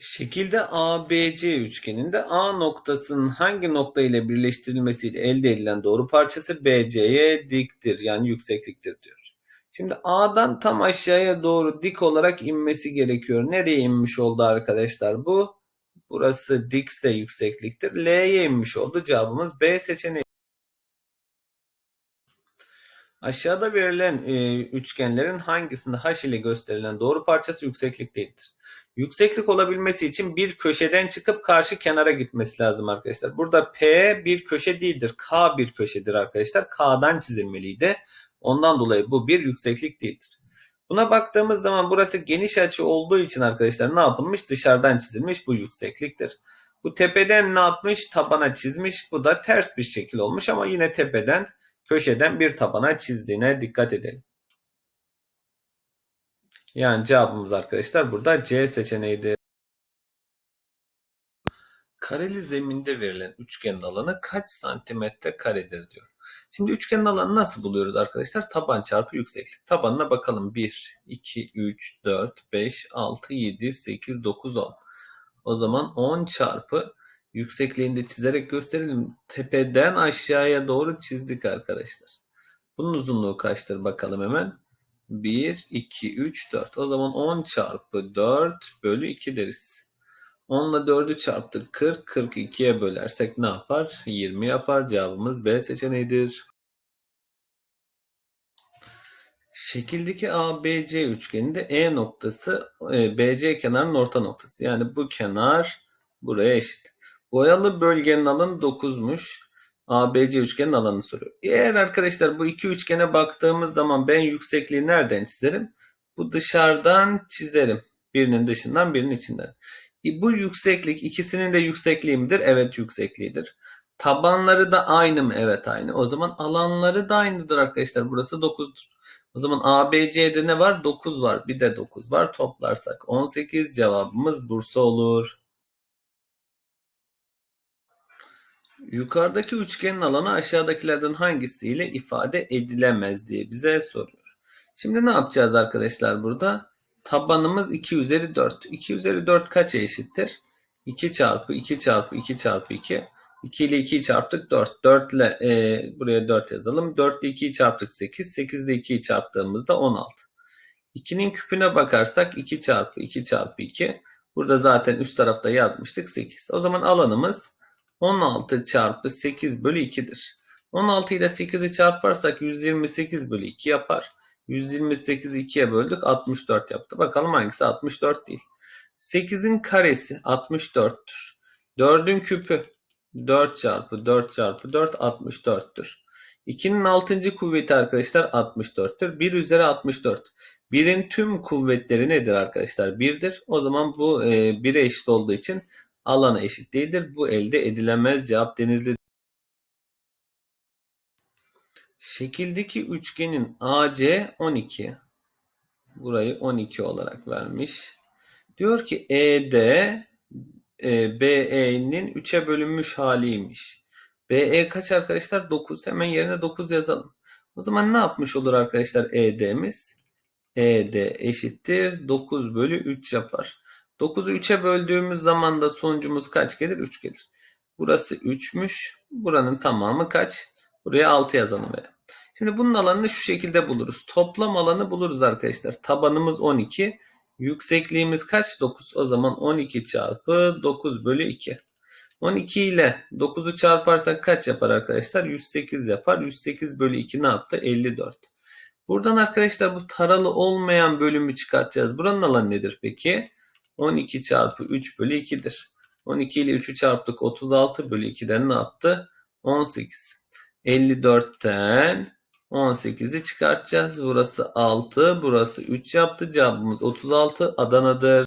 Şekilde ABC üçgeninde A noktasının hangi nokta ile birleştirilmesiyle elde edilen doğru parçası BC'ye diktir yani yüksekliktir diyor. Şimdi A'dan tam aşağıya doğru dik olarak inmesi gerekiyor. Nereye inmiş oldu arkadaşlar bu? Burası dikse yüksekliktir. L'ye inmiş oldu. Cevabımız B seçeneği. Aşağıda verilen e, üçgenlerin hangisinde H ile gösterilen doğru parçası yükseklik değildir? Yükseklik olabilmesi için bir köşeden çıkıp karşı kenara gitmesi lazım arkadaşlar. Burada P bir köşe değildir. K bir köşedir arkadaşlar. K'dan çizilmeliydi. Ondan dolayı bu bir yükseklik değildir. Buna baktığımız zaman burası geniş açı olduğu için arkadaşlar ne yapılmış? Dışarıdan çizilmiş bu yüksekliktir. Bu tepeden ne yapmış? Tabana çizmiş. Bu da ters bir şekil olmuş ama yine tepeden köşeden bir tabana çizdiğine dikkat edelim. Yani cevabımız arkadaşlar burada C seçeneğidir. Kareli zeminde verilen üçgenin alanı kaç santimetre karedir diyor. Şimdi üçgenin alanı nasıl buluyoruz arkadaşlar? Taban çarpı yükseklik. Tabanına bakalım. 1, 2, 3, 4, 5, 6, 7, 8, 9, 10. O zaman 10 çarpı yüksekliğini de çizerek gösterelim. Tepeden aşağıya doğru çizdik arkadaşlar. Bunun uzunluğu kaçtır bakalım hemen. 1, 2, 3, 4. O zaman 10 çarpı 4 bölü 2 deriz. 10 ile 4'ü çarptık 40. 42'ye bölersek ne yapar? 20 yapar. Cevabımız B seçeneğidir. Şekildeki ABC üçgeninde E noktası e, BC kenarının orta noktası. Yani bu kenar buraya eşit. Boyalı bölgenin alanı 9'muş. ABC üçgenin alanını soruyor. Eğer arkadaşlar bu iki üçgene baktığımız zaman ben yüksekliği nereden çizerim? Bu dışarıdan çizerim. Birinin dışından birinin içinden. E, bu yükseklik ikisinin de yüksekliği midir? Evet yüksekliğidir. Tabanları da aynı mı? Evet aynı. O zaman alanları da aynıdır arkadaşlar. Burası 9'dur. O zaman ABC'de ne var? 9 var. Bir de 9 var. Toplarsak 18 cevabımız Bursa olur. Yukarıdaki üçgenin alanı aşağıdakilerden hangisiyle ifade edilemez diye bize soruyor. Şimdi ne yapacağız arkadaşlar burada? Tabanımız 2 üzeri 4. 2 üzeri 4 kaça eşittir? 2 çarpı 2 çarpı 2 çarpı 2. 2 ile 2'yi çarptık 4. 4 ile e, buraya 4 yazalım. 4 ile 2'yi çarptık 8. 8 ile 2'yi çarptığımızda 16. 2'nin küpüne bakarsak 2 çarpı 2 çarpı 2. Burada zaten üst tarafta yazmıştık 8. O zaman alanımız 16 çarpı 8 bölü 2'dir. 16 ile 8'i çarparsak 128 bölü 2 yapar. 128'i 2'ye böldük 64 yaptı. Bakalım hangisi 64 değil. 8'in karesi 64'tür. 4'ün küpü 4 çarpı 4 çarpı 4 64'tür. 2'nin 6. kuvveti arkadaşlar 64'tür. 1 üzeri 64. 1'in tüm kuvvetleri nedir arkadaşlar? 1'dir. O zaman bu e, 1'e eşit olduğu için alana eşit değildir. Bu elde edilemez cevap denizli. Şekildeki üçgenin AC 12. Burayı 12 olarak vermiş. Diyor ki ED e, BE'nin 3'e bölünmüş haliymiş. BE kaç arkadaşlar? 9. Hemen yerine 9 yazalım. O zaman ne yapmış olur arkadaşlar ED'miz? ED eşittir 9 bölü 3 yapar. 9'u 3'e böldüğümüz zaman da sonucumuz kaç gelir? 3 gelir. Burası 3'müş. Buranın tamamı kaç? Buraya 6 yazalım böyle. Şimdi bunun alanını şu şekilde buluruz. Toplam alanı buluruz arkadaşlar. Tabanımız 12. Yüksekliğimiz kaç? 9. O zaman 12 çarpı 9 bölü 2. 12 ile 9'u çarparsak kaç yapar arkadaşlar? 108 yapar. 108 bölü 2 ne yaptı? 54. Buradan arkadaşlar bu taralı olmayan bölümü çıkartacağız. Buranın alanı nedir peki? 12 çarpı 3 bölü 2'dir. 12 ile 3'ü çarptık. 36 bölü 2'den ne yaptı? 18. 54'ten 18'i çıkartacağız. Burası 6, burası 3 yaptı. Cevabımız 36 Adana'dır.